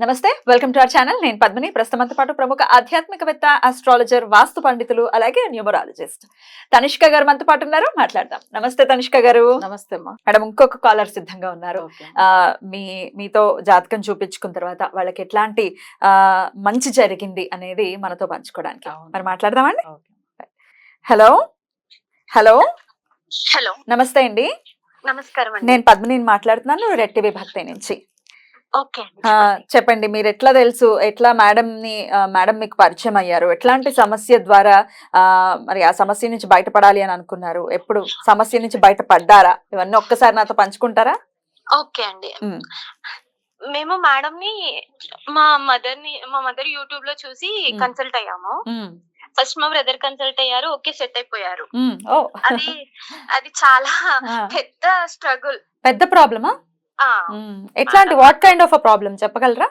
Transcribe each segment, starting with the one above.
నమస్తే welcome to our channel. నేను పద్మిని. ప్రస్తుతంతో పాటు ప్రముఖ ఆధ్యాత్మికవేత్త ఆస్ట్రాలజర్ వాస్తు పండితులు అలాగే న్యూమరాలజిస్ట్ తనిష్క గారు మనతో పాటు ఉన్నారు. మాట్లాడదాం. నమస్తే తనిష్క గారు. నమస్తే అమ్మా. మేడం ఇంకొక కాలర్ సిద్ధంగా ఉన్నారు. మీ మీతో జాతకం చూపించుకున్న తర్వాత వాళ్ళకి ఎట్లాంటి మంచి జరిగింది అనేది మనతో పంచుకోవడానికి. మరి మాట్లాడదామండి ఓకే. హలో? హలో? హలో. నమస్తే అండి. నమస్కారం అండి. నేను పద్మిని మాట్లాడుతున్నాను రెడ్ టీవీ భక్తి నుంచి. చెప్పండి. మీరు ఎట్లా తెలుసు? ఎట్లా మేడం ని మేడం మీకు పరిచయం అయ్యారు? ఎట్లాంటి సమస్య ద్వారా ఆ మరి ఆ సమస్య నుంచి బయటపడాలి అని అనుకున్నారు? ఎప్పుడు సమస్య నుంచి బయటపడ్డారా? ఇవన్నీ ఒక్కసారి నాతో పంచుకుంటారా? ఓకే అండి. మేము మేడం ని మా మదర్ని మా మదర్ యూట్యూబ్లో చూసి. కన్సల్ట్ అయ్యాము. ఫస్ట్ మా బ్రదర్ కన్సల్ట్ అయ్యారు. ఓకే సెట్ అయిపోయారు. అది అది చాలా పెద్ద స్ట్రగుల్. పెద్ద ప్రాబ్లమా? ఎట్లాంటి what kind of uh problem చెప్పగలరా?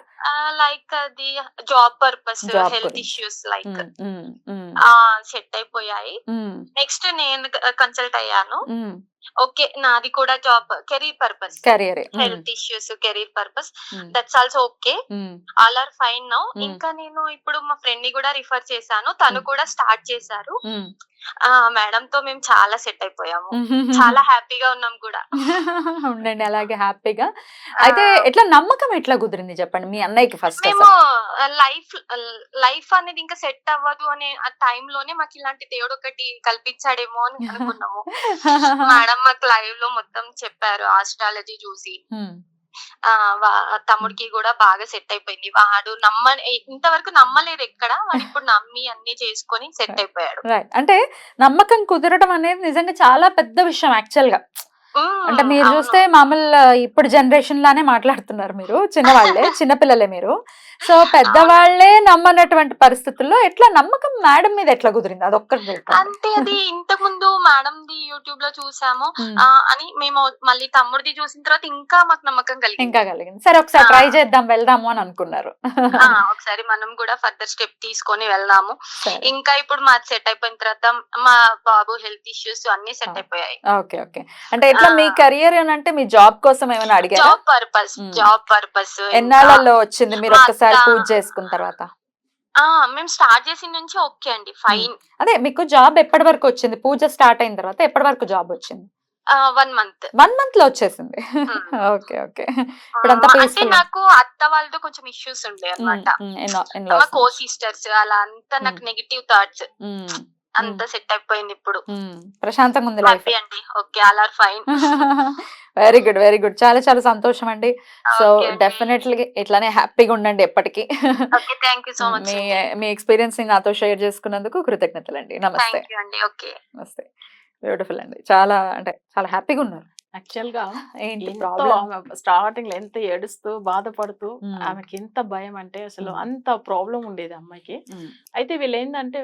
లైక్ అది job purpose health. Issues like set అయిపోయాయి. నెక్స్ట్ నేను కన్సల్ట్ అయ్యాను. ఓకే నాది కూడా జాబ్ కెరీర్ పర్పస్ కెరియరే ఉమ్, health issues career purpose that's also okay all are fine now. ఇంకా నేను ఇప్పుడు మా ఫ్రెండ్ని కూడా రిఫర్ చేశాను. తను. కూడా స్టార్ట్ చేశారు. మేడం తో మేము చాలా సెట్ అయిపోయాము. చాలా హ్యాపీగా ఉన్నాం కూడా. ఉండండి అలాగే హ్యాపీగా అయితే ఎట్లా నమ్మకం ఎట్లా కుదిరింది చెప్పండి? మీ అన్నయ్యకి ఫస్ట్ మేము లైఫ్ లైఫ్ అనేది ఇంకా సెట్ అవ్వదు అనే ఆ time లోనే మాకు ఇలాంటి దేవుడు ఒకటి కల్పించాడేమో అని అనుకున్నాము. మేడం మాకు లైవ్లో మొత్తం చెప్పారు ఆస్ట్రాలజీ చూసి. తమ్ముడికి కూడా బాగా సెట్ అయిపోయింది. వాడు నమ్మ ఇంతవరకు నమ్మలేదు ఎక్కడ వాడు ఇప్పుడు నమ్మి అన్ని చేసుకొని సెట్ అయిపోయాడు. అంటే నమ్మకం కుదరడం అనేది నిజంగా చాలా పెద్ద విషయం యాక్చువల్గా. అంటే మీరు. చూస్తే మామూలు ఇప్పుడు జనరేషన్ లానే మాట్లాడుతున్నారు మీరు చిన్నవాళ్ళే చిన్నపిల్లలే మీరు సో పెద్దవాళ్ళే నమ్మనటువంటి పరిస్థితుల్లో ఎట్లా నమ్మకం మేడం మీద ఎట్లా కుదిరింది అదొక్కటి చెప్పండి. అంటే అది ఇంతకు ముందు మేడం ది యూట్యూబ్లో చూసాము అని మేము మళ్ళీ తమ్ముడిది చూసిన తర్వాత ఇంకా మాకు నమ్మకం కలిగింది ఇంకా కలిగింది సరే ఒకసారి. ట్రై చేద్దాం వెళ్దాము అని అనుకున్నారు ఒకసారి మనం కూడా ఫర్దర్ స్టెప్ తీసుకొని వెళ్దాము. ఇంకా ఇప్పుడు మాది సెట్ అయిపోయిన తర్వాత మా బాబు హెల్త్ ఇష్యూస్ అన్ని సెట్. అయిపోయాయి ఓకే ఓకే అంటే ఎట్లా మీ. కెరియర్ అంటే మీ జాబ్ కోసం ఏమైనా అడిగారా జాబ్ పర్పస్. జాబ్ పర్పస్ ఎన్నాళ్ళలో వచ్చింది మీరు మా ఒక్కసారి అత్త- పూజ చేసుకున్న తర్వాత? మేము స్టార్ట్ చేసిన నుంచి ఓకే అండి ఫైన్. అదే మీకు జాబ్ ఎప్పటి వరకు వచ్చింది? పూజ స్టార్ట్ అయిన తర్వాత ఎప్పటి వరకు జాబ్ వచ్చింది? One month. వన్ మంత్లో వచ్చేసింది ఓకే ఓకే. అంటే. నాకు అత్త వాళ్ళతో కొంచెం ఇష్యూస్ ఉండే అనమాట కో సిస్టర్స్ అలా అంతా నాకు. నెగిటివ్ థాట్స్ అంత సెట్ అయిపోయింది ఇప్పుడు. ప్రశాంతంగా ఉంది హ్యాపీ అండి. Okay all are fine very good very good చాలా చాలా సంతోషం అండి. సో డెఫినెట్లీ ఇట్లానే హ్యాపీగా ఉండండి ఎప్పటికీ. Okay thank you so much మీ మీ ఎక్స్పీరియన్స్ని నాతో షేర్ చేసుకున్నందుకు కృతజ్ఞతలు అండి. నమస్తే నమస్తే. బ్యూటిఫుల్ అండి. చాలా అంటే చాలా హ్యాపీగా ఉన్నారు. యాక్చువల్గా ఏంటి ప్రాబ్లం స్టార్టింగ్లో ఎంత ఏడుస్తూ బాధపడుతూ మ్మ్. ఆమెకి ఎంత భయం అంటే అసలు మ్మ్. అంత ప్రాబ్లం ఉండేది అమ్మాయికి. అయితే వీళ్ళు ఏంటంటే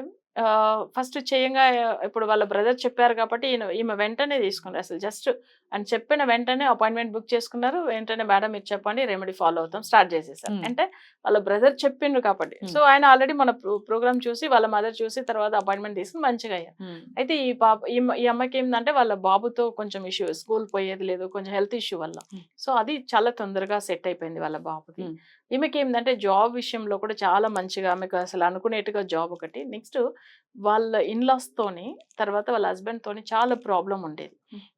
ఫస్ట్ చేయంగా ఇప్పుడు వాళ్ళ బ్రదర్ చెప్పారు కాబట్టి ఈయన ఈమె వెంటనే తీసుకున్నారు అసలు జస్ట్ అని చెప్పిన వెంటనే అపాయింట్మెంట్ బుక్ చేసుకున్నారు. వెంటనే మేడం మీరు చెప్పండి రెమెడీ ఫాలో అవుతాం స్టార్ట్ చేసేసారు. అంటే వాళ్ళ బ్రదర్ చెప్పిండ్రు కాబట్టి. సో ఆయన ఆల్రెడీ మన ప్రోగ్రామ్ చూసి వాళ్ళ మదర్ చూసి తర్వాత అపాయింట్మెంట్ తీసుకుని మంచిగా అయ్యారు. అయితే ఈ పాప ఈ అమ్మ- ఈ అమ్మాయికి ఏంటంటే వాళ్ళ బాబుతో కొంచెం ఇష్యూ స్కూల్ పోయేది లేదు కొంచెం హెల్త్ ఇష్యూ వల్ల. సో అది చాలా తొందరగా సెట్ అయిపోయింది వాళ్ళ Hmm. ఈమెకి ఏంటంటే జాబ్ విషయంలో కూడా చాలా మంచిగా ఆమెకు అసలు అనుకునేట్టుగా జాబ్ ఒకటి. నెక్స్ట్ వాళ్ళ ఇన్లాస్ తోని తర్వాత వాళ్ళ హస్బెండ్ తోని చాలా ప్రాబ్లం ఉండేది.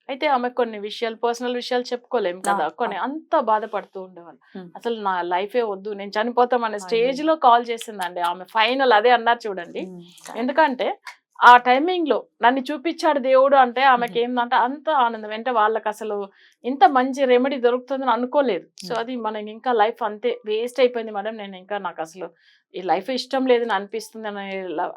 అయితే ఆమె కొన్ని విషయాలు పర్సనల్ విషయాలు చెప్పుకోలేము కదా కొన్ని అంత బాధపడుతూ ఉండేవాళ్ళు. అసలు నా లైఫే వద్దు నేను చనిపోతాం అనే అయ్యో. స్టేజ్లో కాల్ చేసిందండి ఆమె. ఫైనల్ అదే అన్నారు చూడండి. ఎందుకంటే ఆ టైమింగ్లో నన్ను చూపించాడు దేవుడు అంటే ఆమెకి ఏంటంటే అంత ఆనందం. అంటే వాళ్ళకి అసలు ఇంత మంచి రెమెడీ దొరుకుతుందని అనుకోలేదు. సో. అది మనకి ఇంకా లైఫ్ అంతే వేస్ట్ అయిపోయింది మేడం నేను ఇంకా నాకు అసలు ఈ లైఫ్ ఇష్టం లేదని అనిపిస్తుంది అనే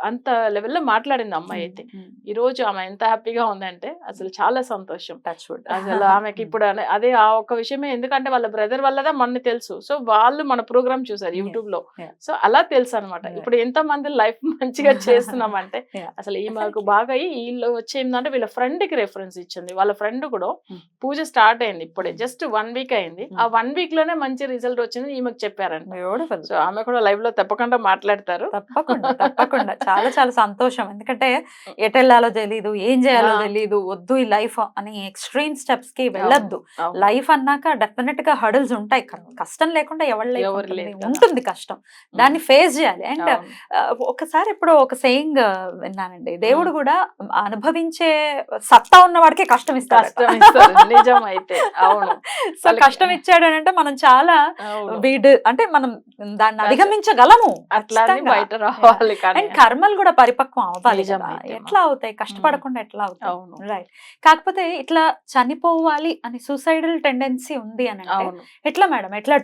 అంత లెవెల్లో మాట్లాడింది అమ్మాయి అయితే ఈ రోజు ఆమె ఎంత హ్యాపీగా ఉందంటే అసలు చాలా సంతోషం టచ్ వుడ్ అసలు ఆమెకి ఇప్పుడు అదే ఆ ఒక్క విషయమే ఎందుకంటే వాళ్ళ బ్రదర్ వల్లదా మన తెలుసు సో వాళ్ళు మన ప్రోగ్రామ్ చూసారు. యూట్యూబ్లో. సో అలా తెలుసు అనమాట. ఇప్పుడు ఎంత మంది లైఫ్ మంచిగా చేస్తున్నామంటే. అసలు ఈ మాకు బాగా వీళ్ళు వచ్చేందంటే వీళ్ళ ఫ్రెండ్కి రెఫరెన్స్ ఇచ్చింది వాళ్ళ ఫ్రెండ్ కూడా. పూజ స్టార్ట్ అయింది ఇప్పుడే. జస్ట్ వన్ వీక్ అయింది. ఆ వన్ వీక్లోనే మంచి రిజల్ట్ వచ్చింది ఈమెకు చెప్పారంట సో ఆమె కూడా లైవ్లో తప్పకుండా మాట్లాడతారు. తప్పకుండా తప్పకుండా. చాలా చాలా సంతోషం. ఎందుకంటే ఎటు వెళ్ళాలో తెలీదు ఏం చేయాలో. తెలీదు వద్దు ఈ లైఫ్ అని ఎక్స్ట్రీమ్ స్టెప్స్కి వెళ్ళొద్దు. లైఫ్ అన్నాక డెఫినెట్గా హడల్స్ ఉంటాయి. కష్టం లేకుండా ఎవరి ఉంటుంది. కష్టం. దాన్ని ఫేస్ చేయాలి. అండ్. ఒకసారి ఎప్పుడో ఒక సేయింగ్ విన్నానండి. దేవుడు కూడా అనుభవించే సత్తా ఉన్న వాడికే కష్టం ఇస్తాడు కష్టం ఇస్తారు నిజం అయితే అవును. సో కష్టం ఇచ్చాడు అని అంటే మనం చాలా. వీడు అంటే మనం దాన్ని అధిగమించగలము. అట్లా. బయట రావాలి కానీ అండ్ కర్మలు కూడా పరిపక్వం అవ్వాలి ఎట్లా అవుతాయి? కష్టపడకుండా ఎట్లా అవుతాయి? రైట్ కాకపోతే ఇట్లా చనిపోవాలి అని సూసైడల్ టెండెన్సీ ఉంది అని ఎట్లా మేడం? ఎట్లా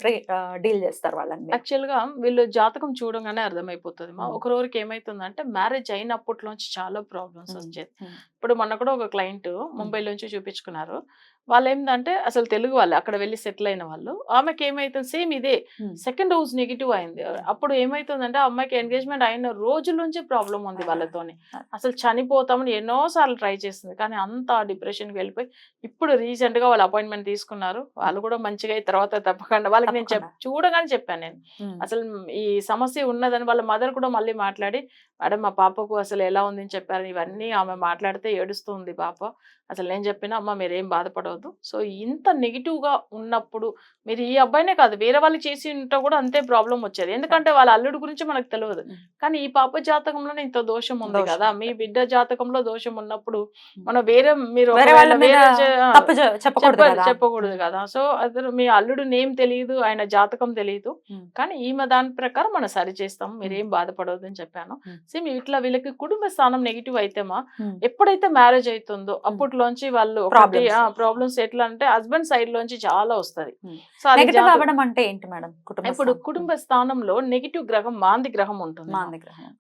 డీల్ చేస్తారు వాళ్ళని? యాక్చువల్గా వీళ్ళు జాతకం చూడగానే అర్థమైపోతుంది. మా. ఒక రోజుకి ఏమైతుందంటే మ్యారేజ్ అయినప్పట్లోంచి చాలా ప్రాబ్లమ్స్. వచ్చేది. ఇప్పుడు మొన్న కూడా ఒక క్లయింట్ ముంబై నుంచి చూపించుకున్నారు. వాళ్ళు ఏంటంటే అసలు తెలుగు వాళ్ళు. అక్కడ వెళ్ళి సెటిల్ అయిన వాళ్ళు. ఆమెకి ఏమైతుంది సేమ్ ఇదే. సెకండ్ హౌస్ నెగిటివ్ అయింది. అప్పుడు ఏమైతుందంటే ఆ అమ్మాయికి ఎంగేజ్మెంట్ అయిన రోజుల నుంచి ప్రాబ్లం ఉంది వాళ్ళతోని. అసలు చనిపోతామని ఎన్నో సార్లు ట్రై చేసింది. కానీ అంత డిప్రెషన్కి వెళ్ళిపోయి ఇప్పుడు రీసెంట్గా వాళ్ళు అపాయింట్మెంట్ తీసుకున్నారు. వాళ్ళు కూడా మంచిగా తర్వాత తప్పకుండా వాళ్ళకి నేను. చూడగానే చెప్పాను నేను. అసలు ఈ సమస్య ఉన్నదని వాళ్ళ మదర్ కూడా మళ్ళీ మాట్లాడి మేడం మా పాపకు అసలు ఎలా ఉంది అని చెప్పారు ఇవన్నీ ఆమె మాట్లాడితే ఏడుస్తుంది పాప. అసలు నేను చెప్పినా అమ్మ మీరేం బాధపడవద్దు సో ఇంత నెగిటివ్గా ఉన్నప్పుడు మీరు ఈ అబ్బాయినే కాదు వేరే వాళ్ళు చేసి ఉంటే కూడా అంతే ప్రాబ్లం వచ్చేది. ఎందుకంటే వాళ్ళ అల్లుడు గురించి మనకు తెలియదు. కానీ ఈ పాప జాతకంలోనే ఇంత దోషం ఉంది కదా! మీ. బిడ్డ జాతకంలో దోషం ఉన్నప్పుడు మనం వేరే మీరు చెప్పకూడదు చెప్ప- కదా! సో అతను మీ అల్లుడు నేమ్ తెలియదు ఆయన జాతకం తెలియదు. కానీ ఈమె దాని ప్రకారం మనం సరి చేస్తాం. మీరేం బాధపడవద్దు అని చెప్పాను. సేమ్ ఇట్లా వీళ్ళకి కుటుంబ స్థానం నెగిటివ్ అయితేమా Hmm. ఎప్పుడైతే మ్యారేజ్ అవుతుందో అప్పట్లోంచి వాళ్ళు. ప్రాబ్లమ్స్ ఎట్లా అంటే హస్బెండ్ సైడ్ లోంచి చాలా వస్తది. నెగటివ్. అవ్వడం అంటే ఏంటి మేడం? కుటుంబ ఇప్పుడు? కుటుంబ స్థానంలో నెగిటివ్ గ్రహం మాంది గ్రహం ఉంటుంది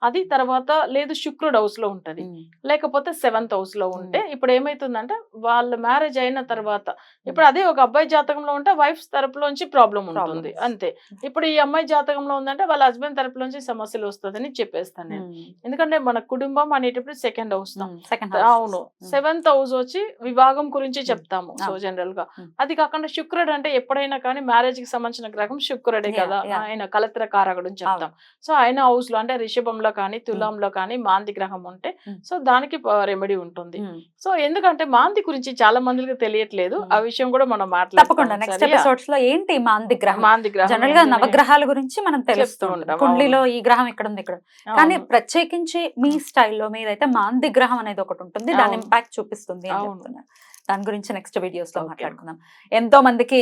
అది తర్వాత లేదు శుక్రుడు హౌస్లో ఉంటది. లేకపోతే సెవెంత్ హౌస్లో ఉంటే ఇప్పుడు ఏమైతుందంటే వాళ్ళ మ్యారేజ్ అయిన తర్వాత ఇప్పుడు అదే ఒక అబ్బాయి జాతకంలో ఉంటే వైఫ్ తరపులోంచి ప్రాబ్లం ఉంటుంది. అంతే. ఇప్పుడు ఈ అమ్మాయి జాతకంలో ఉందంటే వాళ్ళ హస్బెండ్ తరపులోంచి సమస్యలు వస్తుందని చెప్పేస్తాను నేను. ఎందుకంటే మన కుటుంబం అనేటప్పుడు సెకండ్ హౌస్ సెకండ్ అవును. సెవెంత్ హౌస్ వచ్చి వివాహం గురించి చెప్తాము. సో. జనరల్గా. అది కాకుండా శుక్రుడు అంటే ఎప్పుడైనా కానీ మ్యారేజ్కి సంబంధించిన గ్రహం శుక్రుడే కదా. ఆయన కలత్ర కారకుడు అని చెప్తాం సో ఆయన హౌస్లో అంటే రిషభంలో కానీ తులంలో కానీ మాంది గ్రహం ఉంటే. సో దానికి రెమెడీ ఉంటుంది సో ఎందుకంటే మాంది గురించి చాలా మందికి తెలియట్లేదు ఆ. విషయం కూడా మనం తప్పకుండా నెక్స్ట్ ఎపిసోడ్స్లో ఏంటి మాంది గ్రహం మాంది గ్రహం జనరల్గా ఏంటనే- నవగ్రహాల గురించి మనం తెలుస్తూ ఉంటాం, కుండ్లీలో ఈ గ్రహం ఇక్కడ ఉంది ఇక్కడ. కానీ. ప్రత్యేకించి మీ స్టైల్లో మీదైతే మాంది గ్రహం అనేది ఒకటి ఉంటుంది దాని. ఇంపాక్ట్ చూపిస్తుంది అని. చెప్తున్నారు దాని గురించి నెక్స్ట్ వీడియోస్లో. మాట్లాడుకుందాం ఎంతో మందికి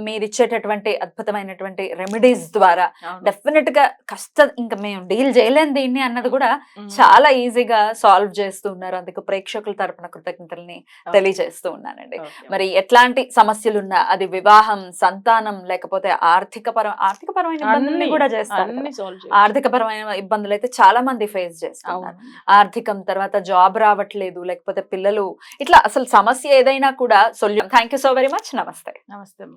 మీరు ఇచ్చేటటువంటి అద్భుతమైనటువంటి రెమెడీస్ ద్వారా. డెఫినెట్గా కష్ట ఇంకా మేము డీల్ చేయలేం దీన్ని అన్నది కూడా. చాలా ఈజీగా సాల్వ్ చేస్తూ ఉన్నారు అందుకు ప్రేక్షకుల తరపున కృతజ్ఞతల్ని తెలియజేస్తూ ఉన్నానండి. మరి ఎట్లాంటి సమస్యలున్నా అది వివాహం సంతానం లేకపోతే ఆర్థిక పరం ఆర్థిక పరమైన ఇబ్బందుల్ని అన్ని- కూడా చేస్తారు ఆర్థిక పరమైన ఇబ్బందులు అయితే చాలా మంది ఫేస్ చేస్తున్నారు అవును ఆర్థికం తర్వాత జాబ్ రావట్లేదు లేకపోతే పిల్లలు ఇట్లా అసలు సమస్య ఏదైనా కూడా solution. Thank you so very much నమస్తే. నమస్తే అమ్మా.